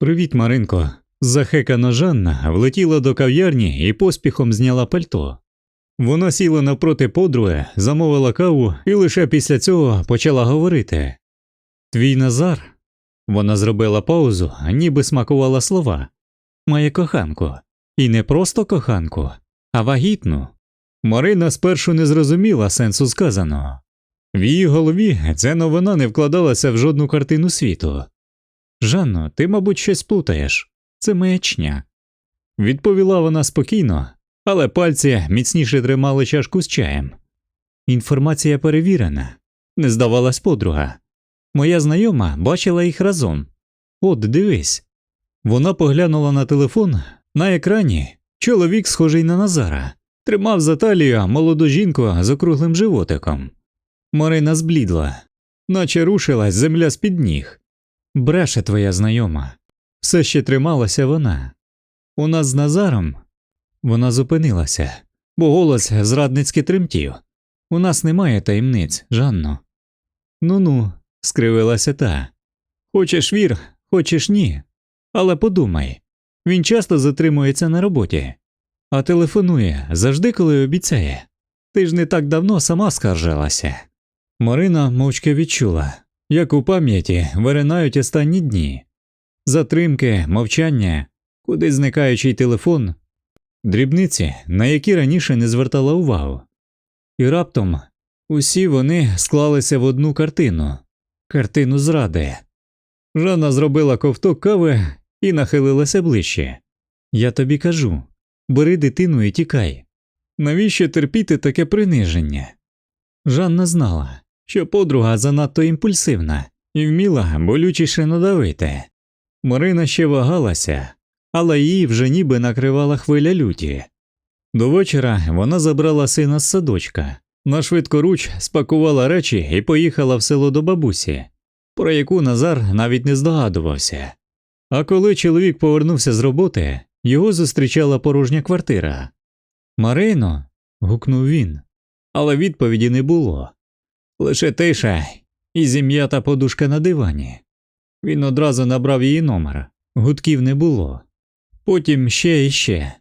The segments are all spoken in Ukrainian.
Привіт, Маринко. Захекана Жанна влетіла до кав'ярні і поспіхом зняла пальто. Вона сіла навпроти подруги, замовила каву і лише після цього почала говорити. Твій Назар. Вона зробила паузу, ніби смакувала слова. Має коханку. І не просто коханку, а вагітну. Марина спершу не зрозуміла сенсу сказаного. В її голові ця новина не вкладалася в жодну картину світу. Жанно, ти, мабуть, щось плутаєш. Це маячня. Відповіла вона спокійно, але пальці міцніше тримали чашку з чаєм. Інформація перевірена, не здавалась подруга. Моя знайома бачила їх разом. От дивись. Вона поглянула на телефон на екрані. Чоловік, схожий на Назара, тримав за талію молоду жінку з округлим животиком. Марина зблідла, наче рушилась земля з під ніг. Бреше твоя знайома. Все ще трималася вона. У нас з Назаром. Вона зупинилася, бо голос зрадницьки тремтів. У нас немає таємниць, Жанно. Ну ну, скривилася та. Хочеш вір, хочеш ні. Але подумай він часто затримується на роботі, а телефонує завжди, коли обіцяє. Ти ж не так давно сама скаржилася. Марина мовчки відчула, як у пам'яті виринають останні дні затримки, мовчання, куди зникаючий телефон, дрібниці, на які раніше не звертала увагу. І раптом усі вони склалися в одну картину картину зради. Жанна зробила ковток кави і нахилилася ближче. Я тобі кажу бери дитину і тікай. Навіщо терпіти таке приниження? Жанна знала, що подруга занадто імпульсивна і вміла болючіше надавити. Марина ще вагалася, але її вже ніби накривала хвиля люті. До вечора вона забрала сина з садочка, на швидкоруч спакувала речі і поїхала в село до бабусі, про яку Назар навіть не здогадувався. А коли чоловік повернувся з роботи, його зустрічала порожня квартира. Марино. гукнув він, але відповіді не було. Лише тиша і зім'ята подушка на дивані. Він одразу набрав її номер, гудків не було. Потім ще і ще,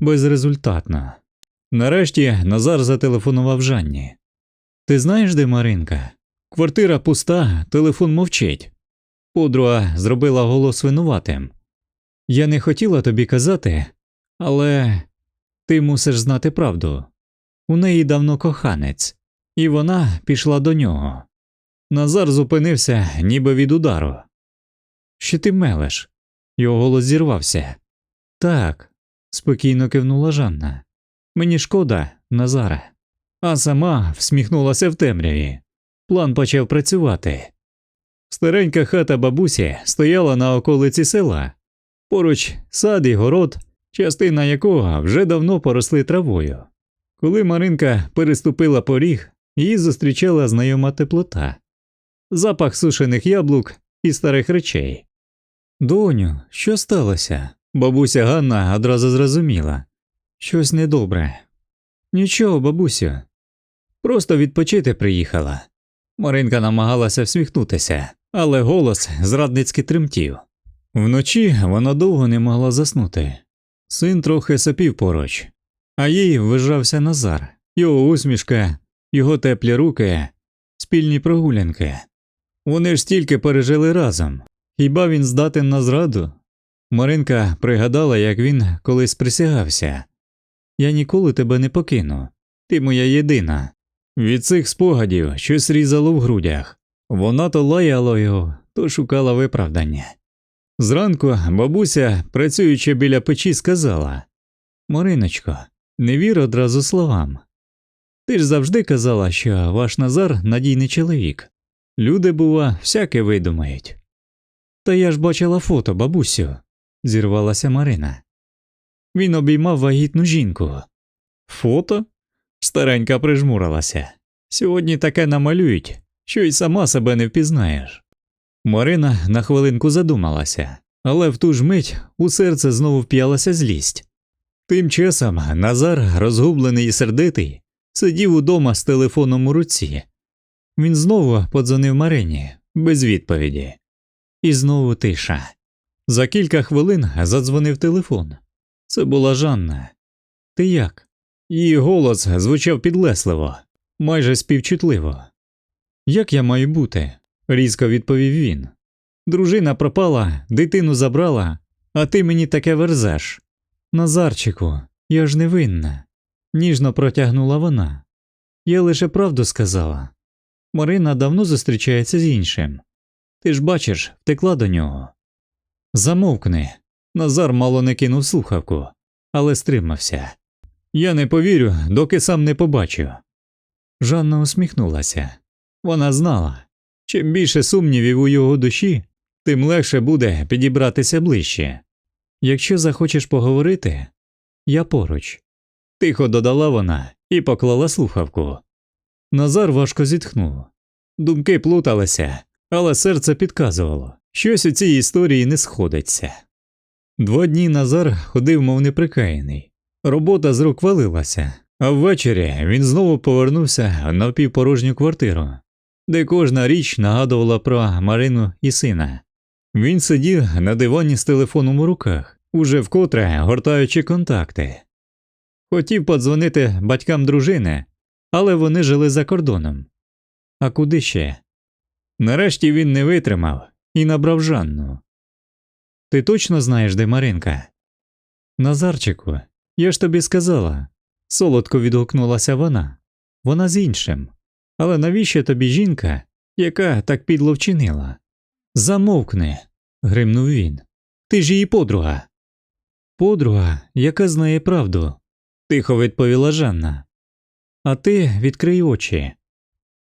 безрезультатно. Нарешті Назар зателефонував Жанні. Ти знаєш, де Маринка? Квартира пуста, телефон мовчить. Подруга зробила голос винуватим. Я не хотіла тобі казати, але ти мусиш знати правду. У неї давно коханець, і вона пішла до нього. Назар зупинився, ніби від удару. Що ти мелеш? Його голос зірвався. Так, спокійно кивнула Жанна. Мені шкода, Назаре. А сама всміхнулася в темряві. План почав працювати. Старенька хата бабусі стояла на околиці села, поруч сад і город, частина якого вже давно поросли травою. Коли Маринка переступила поріг, її зустрічала знайома теплота, запах сушених яблук і старих речей. Доню, що сталося? Бабуся Ганна одразу зрозуміла. Щось недобре. Нічого, бабусю. Просто відпочити приїхала. Маринка намагалася всміхнутися, але голос зрадницьки тремтів. Вночі вона довго не могла заснути. Син трохи сопів поруч, а їй ввижався Назар, його усмішка, його теплі руки, спільні прогулянки. Вони ж стільки пережили разом. Хіба він здатен на зраду? Маринка пригадала, як він колись присягався Я ніколи тебе не покину, ти моя єдина. Від цих спогадів щось різало в грудях. Вона то лаяла його, то шукала виправдання. Зранку бабуся, працюючи біля печі, сказала Мариночко, не вір одразу словам. Ти ж завжди казала, що ваш Назар надійний чоловік. Люди, бува, всяке видумають. Та я ж бачила фото, бабусю, зірвалася Марина. Він обіймав вагітну жінку. Фото? Старенька прижмурилася. Сьогодні таке намалюють, що й сама себе не впізнаєш. Марина на хвилинку задумалася, але в ту ж мить у серце знову вп'ялася злість. Тим часом Назар, розгублений і сердитий, сидів удома з телефоном у руці. Він знову подзвонив Марині без відповіді. І знову тиша. За кілька хвилин задзвонив телефон. Це була Жанна. Ти як? Її голос звучав підлесливо, майже співчутливо. Як я маю бути? різко відповів він. Дружина пропала, дитину забрала, а ти мені таке верзеш. Назарчику, я ж не винна, ніжно протягнула вона. Я лише правду сказала. Марина давно зустрічається з іншим. Ти ж бачиш, втекла до нього. Замовкни. Назар мало не кинув слухавку, але стримався. Я не повірю, доки сам не побачу. Жанна усміхнулася. Вона знала чим більше сумнівів у його душі, тим легше буде підібратися ближче. Якщо захочеш поговорити, я поруч. Тихо додала вона і поклала слухавку. Назар важко зітхнув. Думки плуталися, але серце підказувало, щось у цій історії не сходиться. Два дні Назар ходив, мов неприкаяний. Робота з рук валилася, а ввечері він знову повернувся в напівпорожню квартиру, де кожна річ нагадувала про Марину і сина. Він сидів на дивані з телефоном у руках, уже вкотре гортаючи контакти. Хотів подзвонити батькам дружини, але вони жили за кордоном. А куди ще? Нарешті він не витримав і набрав Жанну. Ти точно знаєш, де Маринка? Назарчику, я ж тобі сказала, солодко відгукнулася вона. Вона з іншим. Але навіщо тобі жінка, яка так підло вчинила? Замовкни, гримнув він. Ти ж її подруга. Подруга, яка знає правду, тихо відповіла Жанна. А ти відкрий очі.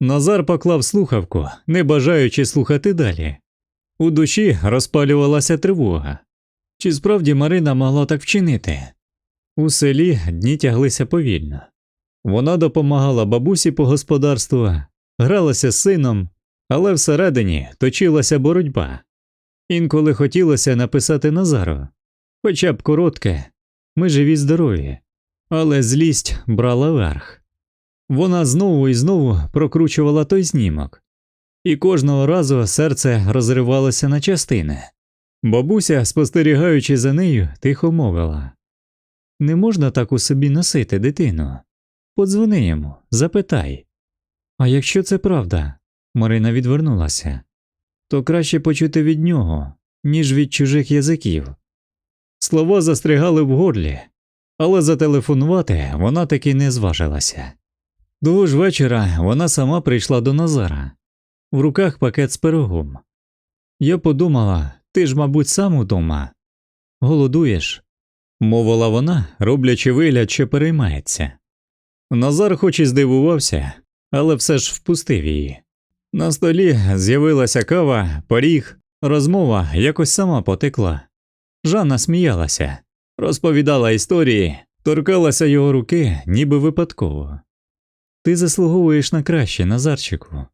Назар поклав слухавку, не бажаючи слухати далі. У душі розпалювалася тривога. Чи справді Марина могла так вчинити? У селі дні тяглися повільно. Вона допомагала бабусі по господарству, гралася з сином, але всередині точилася боротьба. Інколи хотілося написати Назару, хоча б коротке, ми живі здорові, але злість брала верх. Вона знову і знову прокручувала той знімок, і кожного разу серце розривалося на частини. Бабуся, спостерігаючи за нею, тихо мовила Не можна так у собі носити, дитину. Подзвони йому, запитай. А якщо це правда, Марина відвернулася, то краще почути від нього, ніж від чужих язиків. Слова застрягали в горлі, але зателефонувати вона таки не зважилася. Того ж вечора вона сама прийшла до Назара, в руках пакет з пирогом. Я подумала, ти ж, мабуть, сам удома. Голодуєш, мовила вона, роблячи вигляд, що переймається. Назар хоч і здивувався, але все ж впустив її. На столі з'явилася кава, поріг, розмова якось сама потекла. Жанна сміялася, розповідала історії, торкалася його руки, ніби випадково. Ти заслуговуєш на краще, Назарчику,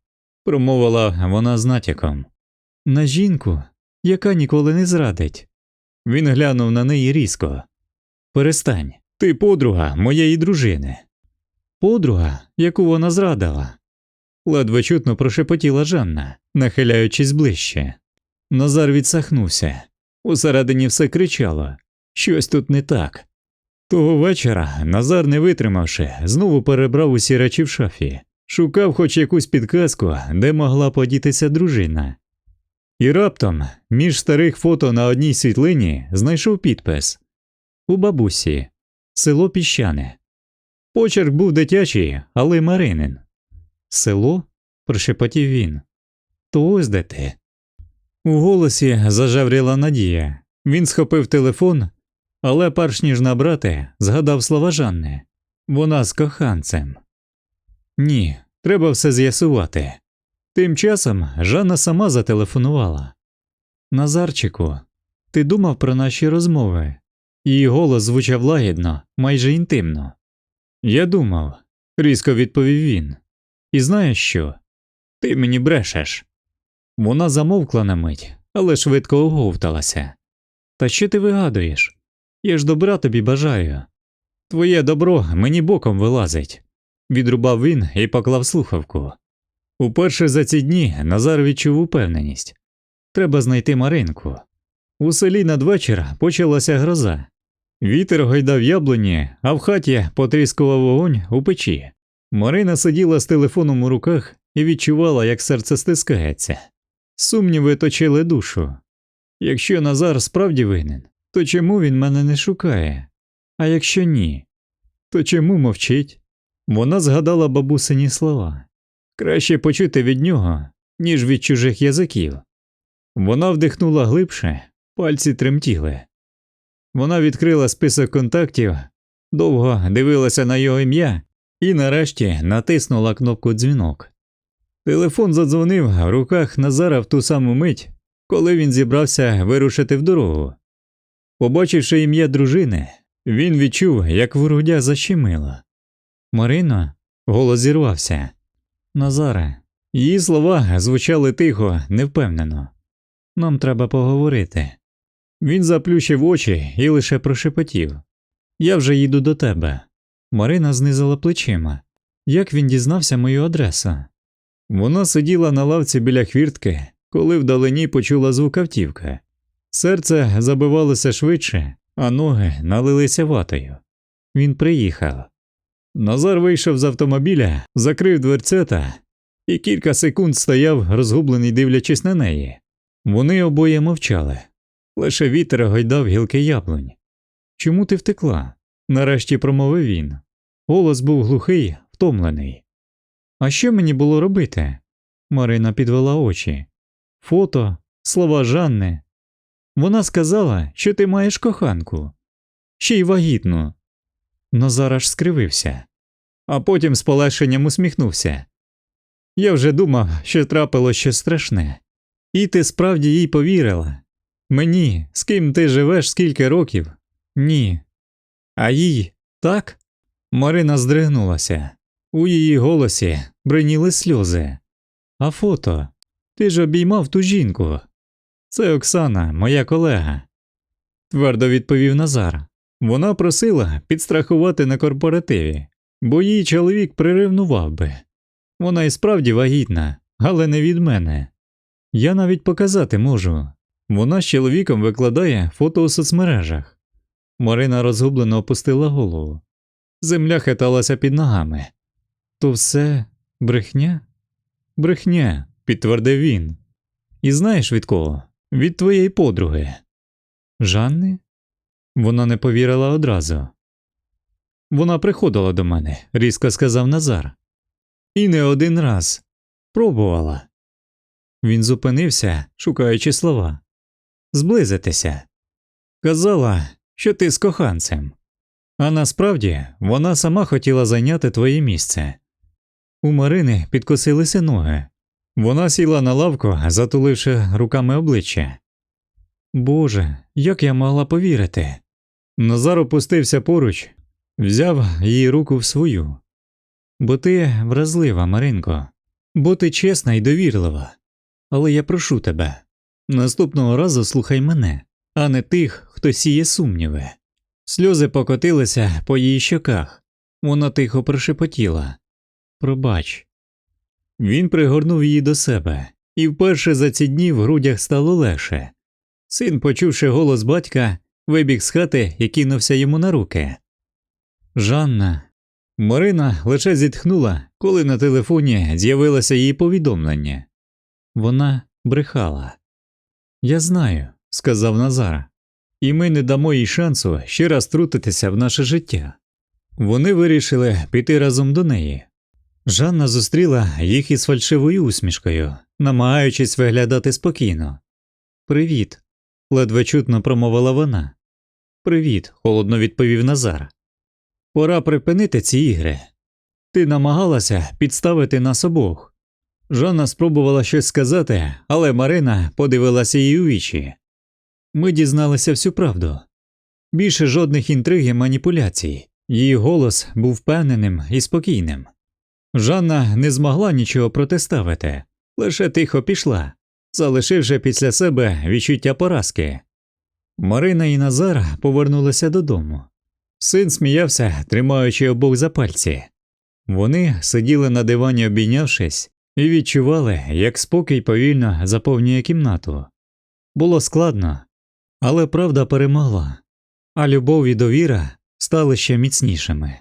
промовила вона з натяком. На жінку, яка ніколи не зрадить. Він глянув на неї різко. Перестань, ти подруга моєї дружини. Подруга, яку вона зрадила. Ледве чутно прошепотіла Жанна, нахиляючись ближче. Назар відсахнувся. Усередині все кричало щось тут не так. Того вечора Назар, не витримавши, знову перебрав усі речі в шафі, шукав хоч якусь підказку, де могла подітися дружина. І раптом між старих фото на одній світлині знайшов підпис У бабусі, село Піщане. Почерк був дитячий, але Маринин. Село? прошепотів він. То ось де ти. У голосі зажавріла надія. Він схопив телефон, але перш ніж набрати, згадав слова Жанни. Вона з коханцем. Ні, треба все з'ясувати. Тим часом Жанна сама зателефонувала. Назарчику, ти думав про наші розмови? Її голос звучав лагідно, майже інтимно. Я думав, різко відповів він. І знаєш що? Ти мені брешеш. Вона замовкла на мить, але швидко оговталася. Та що ти вигадуєш? Я ж добра тобі бажаю. Твоє добро мені боком вилазить, відрубав він і поклав слухавку. Уперше за ці дні Назар відчув упевненість треба знайти Маринку. У селі надвечір почалася гроза. Вітер гойдав яблуні, а в хаті потріскував вогонь у печі. Марина сиділа з телефоном у руках і відчувала, як серце стискається. Сумніви точили душу. Якщо Назар справді винен, то чому він мене не шукає? А якщо ні, то чому мовчить? Вона згадала бабусині слова краще почути від нього, ніж від чужих язиків. Вона вдихнула глибше, пальці тремтіли. Вона відкрила список контактів, довго дивилася на його ім'я і нарешті натиснула кнопку дзвінок. Телефон задзвонив в руках Назара в ту саму мить, коли він зібрався вирушити в дорогу. Побачивши ім'я дружини, він відчув, як в грудях защемило. Марино, голос зірвався. Назаре, її слова звучали тихо, невпевнено. Нам треба поговорити. Він заплющив очі і лише прошепотів Я вже їду до тебе. Марина знизила плечима. Як він дізнався мою адресу? Вона сиділа на лавці біля хвіртки, коли вдалині почула звук автівки. Серце забивалося швидше, а ноги налилися ватою. Він приїхав. Назар вийшов з автомобіля, закрив дверцята і кілька секунд стояв, розгублений, дивлячись на неї. Вони обоє мовчали. Лише вітер гойдав гілки яблунь. Чому ти втекла? нарешті промовив він. Голос був глухий, втомлений. А що мені було робити? Марина підвела очі. Фото, слова Жанни. Вона сказала, що ти маєш коханку, ще й вагітну. Назар аж скривився, а потім з полегшенням усміхнувся. Я вже думав, що трапило щось страшне, і ти справді їй повірила. Мені, з ким ти живеш скільки років? Ні. А їй так? Марина здригнулася. У її голосі бриніли сльози. А фото? Ти ж обіймав ту жінку. Це Оксана, моя колега. Твердо відповів Назар. Вона просила підстрахувати на корпоративі, бо її чоловік приревнував би. Вона і справді вагітна, але не від мене. Я навіть показати можу. Вона з чоловіком викладає фото у соцмережах. Марина розгублено опустила голову. Земля хиталася під ногами. То все брехня? Брехня, підтвердив він. І знаєш від кого? Від твоєї подруги. Жанни? Вона не повірила одразу. Вона приходила до мене, різко сказав Назар. І не один раз пробувала. Він зупинився, шукаючи слова. Зблизитися. Казала, що ти з коханцем. А насправді вона сама хотіла зайняти твоє місце. У Марини підкосилися ноги. Вона сіла на лавку, затуливши руками обличчя. Боже, як я могла повірити. Назар опустився поруч, взяв її руку в свою. Бо ти вразлива, Маринко, бо ти чесна і довірлива. Але я прошу тебе наступного разу слухай мене, а не тих, хто сіє сумніви. Сльози покотилися по її щоках. Вона тихо прошепотіла Пробач. Він пригорнув її до себе, і вперше за ці дні в грудях стало легше. Син, почувши голос батька, вибіг з хати і кинувся йому на руки. Жанна. Марина лише зітхнула, коли на телефоні з'явилося її повідомлення. Вона брехала. Я знаю, сказав Назар, і ми не дамо їй шансу ще раз трутитися в наше життя. Вони вирішили піти разом до неї. Жанна зустріла їх із фальшивою усмішкою, намагаючись виглядати спокійно. Привіт, ледве чутно промовила вона. Привіт, холодно відповів Назар. Пора припинити ці ігри. Ти намагалася підставити нас обох. Жанна спробувала щось сказати, але Марина подивилася їй у вічі. Ми дізналися всю правду. Більше жодних інтриг і маніпуляцій. Її голос був впевненим і спокійним. Жанна не змогла нічого протиставити, лише тихо пішла, залишивши після себе відчуття поразки. Марина і Назар повернулися додому. Син сміявся, тримаючи обох за пальці. Вони сиділи на дивані, обійнявшись, і відчували, як спокій повільно заповнює кімнату. Було складно, Але правда перемогла, а любов і довіра стали ще міцнішими.